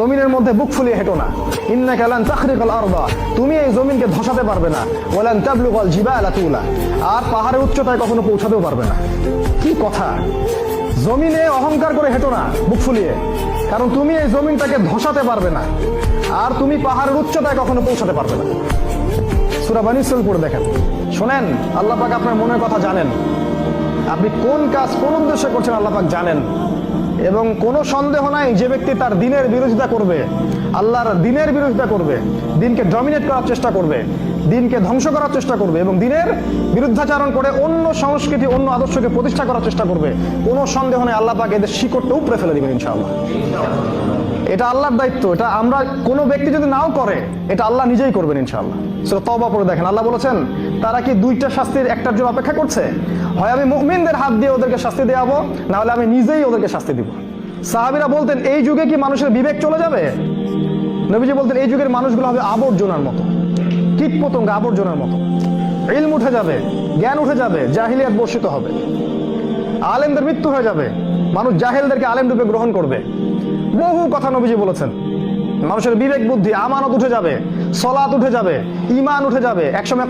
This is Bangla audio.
জমিনের মধ্যে বুক ফুলিয়ে হেঁটো না। ইন্না কালান তাখরিকাল আরদা। তুমি এই জমিনকে ধসাতে পারবে না। ওয়ালান জিবা জিবালা তুলা। আর পাহাড়ের উচ্চতায় কখনো পৌঁছাতেও পারবে না। কি কথা? জমিনে অহংকার করে হেঁটো না, বুক ফুলিয়ে। কারণ তুমি এই জমিনটাকে ধসাতে পারবে না। আর তুমি পাহাড়ের উচ্চতায় কখনো পৌঁছাতে পারবে না। সুরা বানি ইসরাইল পড়ে দেখেন। শোনেন, আল্লাহ পাক আপনার মনের কথা জানেন। আপনি কোন কাজ কোন উদ্দেশ্যে করছেন আল্লাপাক জানেন। এবং কোনো সন্দেহ নাই যে ব্যক্তি তার দিনের বিরোধিতা করবে। আল্লাহর দিনের বিরোধিতা করবে। দিনকে ডমিনেট করার চেষ্টা করবে। দিনকে ধ্বংস করার চেষ্টা করবে এবং দিনের বিরুদ্ধাচারণ করে অন্য সংস্কৃতি, অন্য আদর্শকে প্রতিষ্ঠা করার চেষ্টা করবে। কোনো সন্দেহ নেই, আল্লাহ পাক এদের শিকড়টা উপরে ফেলে দেবেন ইনশাআল্লাহ। এটা আল্লাহর দায়িত্ব, এটা আমরা কোনো ব্যক্তি যদি নাও করে, এটা আল্লাহ নিজেই করবেন ইনশাআল্লাহ। সেটা তবা পরে দেখেন, আল্লাহ বলেছেন, তারা কি দুইটা শাস্তির একটার জন্য অপেক্ষা করছে? হয় আমি মুমিনদের হাত দিয়ে ওদেরকে শাস্তি দেওয়াবো না হলে আমি নিজেই ওদেরকে শাস্তি দিব। সাহাবিরা বলতেন, এই যুগে কি মানুষের বিবেক চলে যাবে? নবীজি বলতেন, এই যুগের মানুষগুলো হবে আবর্জনার মতো, কীট পতঙ্গ আবর্জনার মতো। ইলম উঠে যাবে, জ্ঞান উঠে যাবে, জাহিলিয়াত বর্ষিত হবে। আলেমদের মৃত্যু হয়ে যাবে। মানুষ জাহেলদেরকে আলেম রূপে গ্রহণ করবে। বহু কথা নবীজি বলেছেন। মানুষের বিবেক বুদ্ধি, আমানত উঠে যাবে সলাত উঠে যাবে ইমান উঠে যাবে। একসময়